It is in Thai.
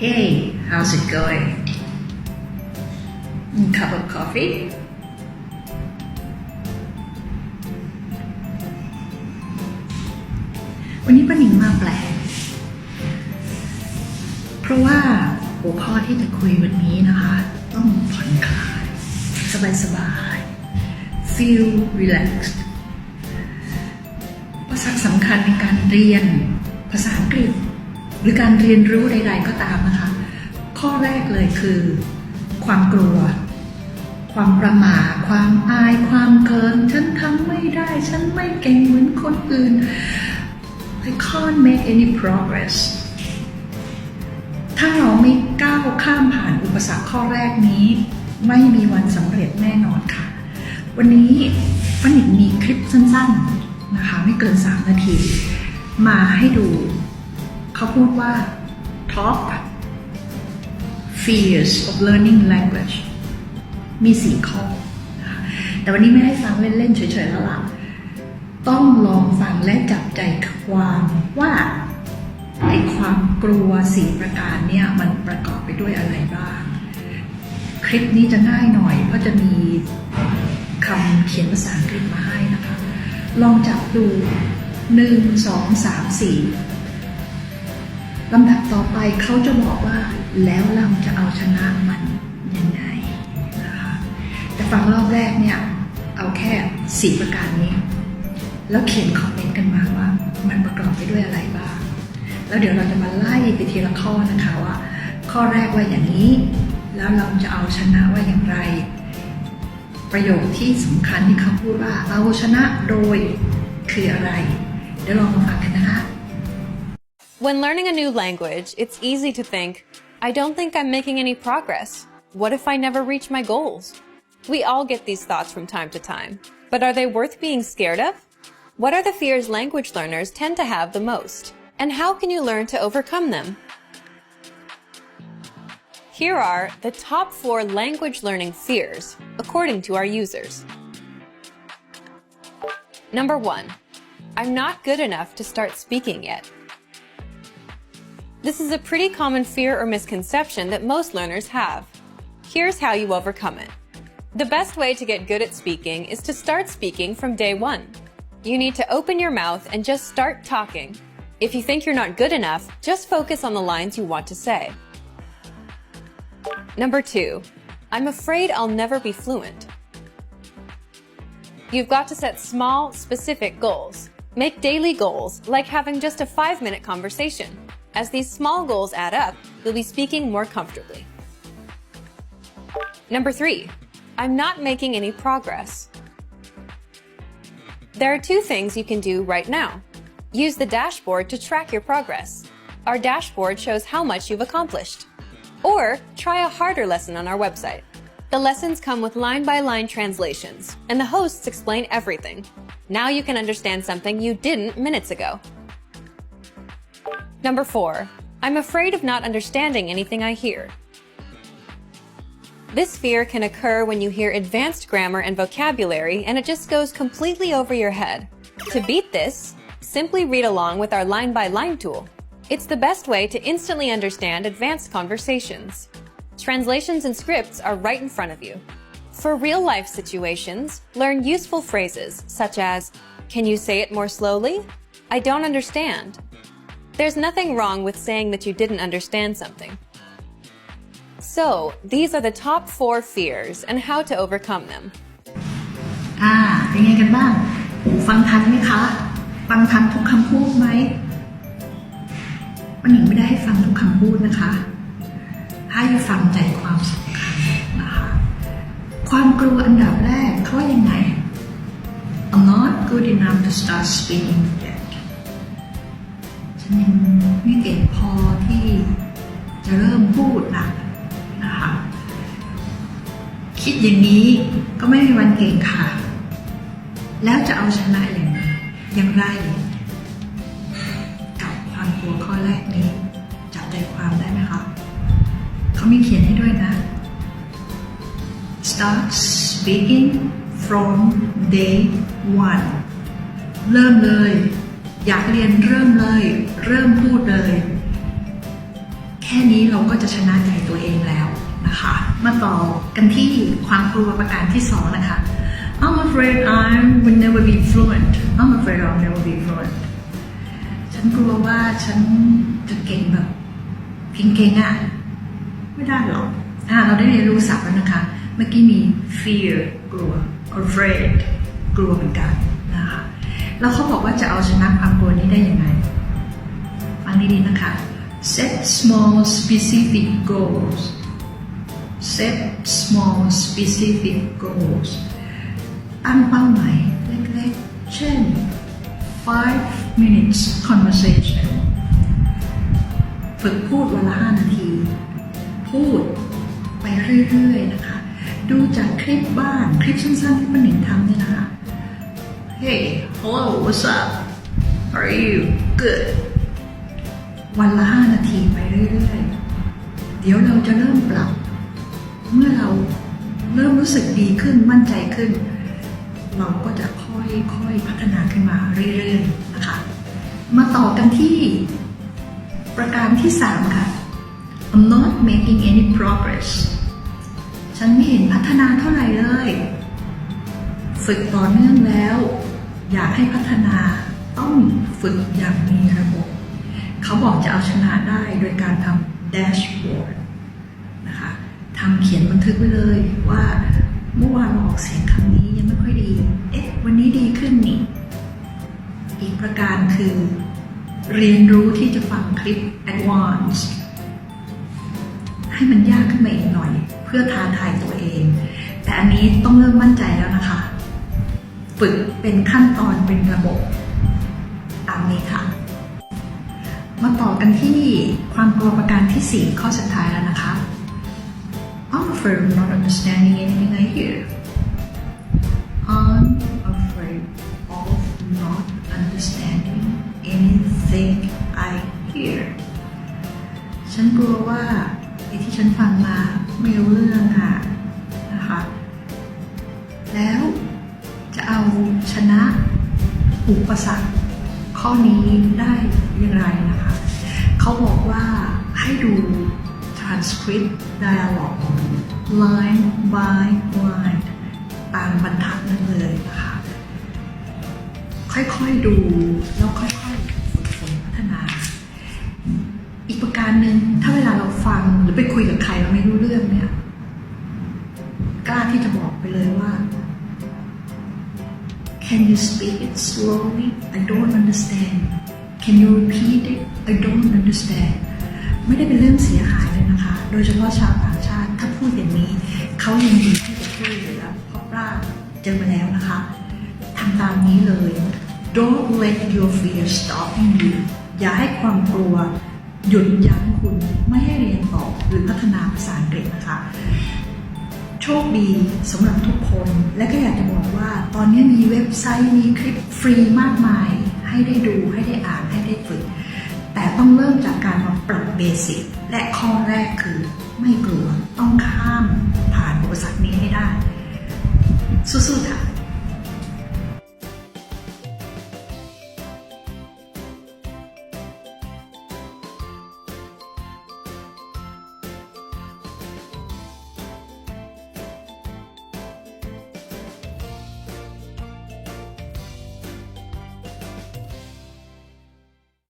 Hey, how's it going? Mm, Cup of coffee? วันนี้ป้าหนิงมาแปลก เพราะว่าหัวข้อที่จะคุยวันนี้นะคะ ต้องผ่อนคลาย สบายๆ feel relaxed ภาษาสำคัญในการเรียนภาษาอังกฤษ หรือการเรียนรู้ใด ๆ ก็ตามนะคะ ข้อแรกเลยคือ ความกลัว ความประหม่าความอาย ความเกิน ฉันทำไม่ได้ ฉันไม่เก่งเหมือนคนอื่น I can't make any progress ถ้าเราไม่ก้าวข้ามผ่านอุปสรรคข้อแรกนี้ ไม่มีวันสำเร็จแน่นอนค่ะ วันนี้ป้าหนิงมีคลิปสั้นๆนะคะ ไม่เกิน 3 นาที มาให้ดู เขาพูดว่า top fears of learning language มีสี่ข้อ แต่วันนี้ไม่ให้ฟังเล่น ๆ เฉย ๆ แล้วล่ะ ต้องลองฟังและจับใจความว่าไอ้ความกลัวสี่ประการเนี่ย มันประกอบไปด้วยอะไรบ้าง คลิปนี้จะง่ายหน่อย เพราะจะมีคำเขียนภาษาอังกฤษมาให้นะคะ ลองจับดูหนึ่งสองสามสี่ ลำดับต่อไปเขาจะบอกว่าแล้วเราจะเอาชนะมันยังไงนะคะแต่ฟังรอบแรกเนี่ยเอาแค่สี่ประการนี้ แล้วเขียนคอมเมนต์กันมาว่า มันประกอบไปด้วยอะไรบ้าง แล้วเดี๋ยวเราจะมาไล่ไปทีละข้อนะคะว่า ข้อแรกว่าอย่างนี้ แล้วเราจะเอาชนะว่าอย่างไร ประโยคที่สำคัญที่เขาพูดว่า เอาชนะโดยคืออะไร เดี๋ยวลองมาฟังกัน When learning a new language, it's easy to think, I don't think I'm making any progress. What if I never reach my goals? We all get these thoughts from time to time. But are they worth being scared of? What are the fears language learners tend to have the most? And how can you learn to overcome them? Here are the top four language learning fears, according to our users. Number one, I'm not good enough to start speaking yet. This is a pretty common fear or misconception that most learners have. Here's how you overcome it. The best way to get good at speaking is to start speaking from day one. You need to open your mouth and just start talking. If you think you're not good enough, just focus on the lines you want to say. Number two, I'm afraid I'll never be fluent. You've got to set small, specific goals. Make daily goals, like having just a five minute conversation. As these small goals add up, you'll be speaking more comfortably. Number three, I'm not making any progress. There are two things you can do right now. Use the dashboard to track your progress. Our dashboard shows how much you've accomplished. Or try a harder lesson on our website. The lessons come with line by line translations, and the hosts explain everything. Now you can understand something you didn't minutes ago. Number four, I'm afraid of not understanding anything I hear. This fear can occur when you hear advanced grammar and vocabulary and it just goes completely over your head. To beat this, simply read along with our line by line tool. It's the best way to instantly understand advanced conversations. Translations and scripts are right in front of you. For real life situations, learn useful phrases such as, Can you say it more slowly? I don't understand. There's nothing wrong with saying that you didn't understand something. So, these are the top four fears and how to overcome them. อ่า เป็นไงกันบ้าง ฟังทันไหมคะ ฟังทันทุกคำพูดไหมป้าหนิงไม่ได้ให้ฟังทุกคำพูดนะคะ ให้ฟังใจความสำคัญนะคะ ความกลัวอันดับแรกเขาว่ายังไง I'm not good enough to start speaking yet ฉัน ยังไม่เก่งพอที่จะเริ่มพูดนะนะคะคิดอย่างนี้ก็ไม่มีวันเก่งค่ะ แล้วจะเอาชนะอย่างอย่างไร กับความกลัวข้อแรกนี้จับใจความได้ไหมคะเขามีเขียนให้ด้วยนะ start speaking from day one เริ่มเลย อยากเรียนเริ่มเลย เริ่มพูดเลย แค่นี้เราก็จะชนะใจตัวเองแล้วนะคะ มาต่อกันที่ความกลัวประการที่สองนะคะ I'm afraid I will never be fluent I'm afraid I'll never be fluent ฉันกลัวว่าฉันจะเก่งแบบเก่งๆอะไม่ได้หรอกอ่าเราได้เรียนรู้ศัพท์แล้วนะคะ เมื่อกี้มี fear กลัว afraid กลัวเหมือนกัน แล้วเขาบอกว่าจะเอาชนะความกลัวนี้ได้ยังไง ฟังดีๆนะคะ set small specific goals set small specific goals ตั้งเป้าหมายเล็กๆ เช่น five minutes conversation ฝึกพูดวันละห้านาที พูดไปเรื่อยๆนะคะ ดูจากคลิปบ้างคลิปสั้นๆที่ป้าหนิงทำเนี่ยนะคะ Hey hello what's up are you good วันละห้านาทีไปเรื่อยๆ เดี๋ยวเราจะเริ่มปรับ เมื่อเราเริ่มรู้สึกดีขึ้นมั่นใจขึ้น เราก็จะค่อยๆพัฒนาขึ้นมาเรื่อยๆนะคะ มาต่อกันที่ประการที่สามค่ะ I'm not making any progress ฉันไม่เห็นพัฒนาเท่าไหร่เลย ฝึกต่อเนื่องแล้ว อยากให้พัฒนาต้องฝึกอย่างมีระบบ เขาบอกจะเอาชนะได้โดยการทำ dashboard นะคะทำเขียนบันทึกไว้เลยว่าเมื่อวานออกเสียงคำนี้ยังไม่ค่อยดี เอ๊ะ วันนี้ดีขึ้นนี่ อีกประการคือ เรียนรู้ที่จะฟังคลิป advance ให้มันยากขึ้นมาอีกหน่อย เพื่อท้าทายตัวเอง แต่อันนี้ต้องเริ่มมั่นใจแล้วนะคะ ฝึกเป็นขั้นตอนเป็นระบบตามนี้ค่ะ มาต่อกันที่ความกลัวประการที่ 4 ข้อสุดท้ายแล้วนะคะ I'm afraid of not understanding anything I hear I'm afraid of not understanding anything I hear ฉันกลัวว่าไอ้ที่ฉันฟังมาไม่รู้เรื่องค่ะนะคะ อุปสรรคข้อนี้ได้อย่างไรนะคะ เขาบอกว่าให้ดู transcript dialogue line by line ตามบรรทัดนั้นเลยนะคะ ค่อยๆดูแล้วค่อยๆฝึกฝนพัฒนา อีกประการหนึ่งถ้าเวลาเราฟังหรือไปคุยกับใครเราไม่รู้เรื่องเนี่ย กล้าที่จะบอกไปเลยว่า Can you speak it slowly? I don't understand. Can you repeat it? I don't understand. ไม่ได้เป็นเรื่องเสียหายเลยนะคะ โดยเฉพาะชาวต่างชาติ ถ้าพูดอย่างนี้ เขายินดีที่จะช่วยเหลือเพราะว่าเจอมาแล้วนะคะทำตามนี้เลย Don't let your fear stopping you อย่าให้ความกลัวหยุดยั้งคุณไม่ให้เรียนต่อหรือพัฒนาภาษาอังกฤษนะคะ โชคดีสำหรับทุกคน และก็อยากจะบอกว่า ตอนนี้มีเว็บไซต์มีคลิปฟรีมากมาย ให้ได้ดูให้ได้อ่านให้ได้ฝึก แต่ต้องเริ่มจากการมาปรับเบสิกและข้อแรกคือ ไม่กลัวต้องข้ามผ่านอุปสรรคนี้ให้ได้สู้ๆค่ะ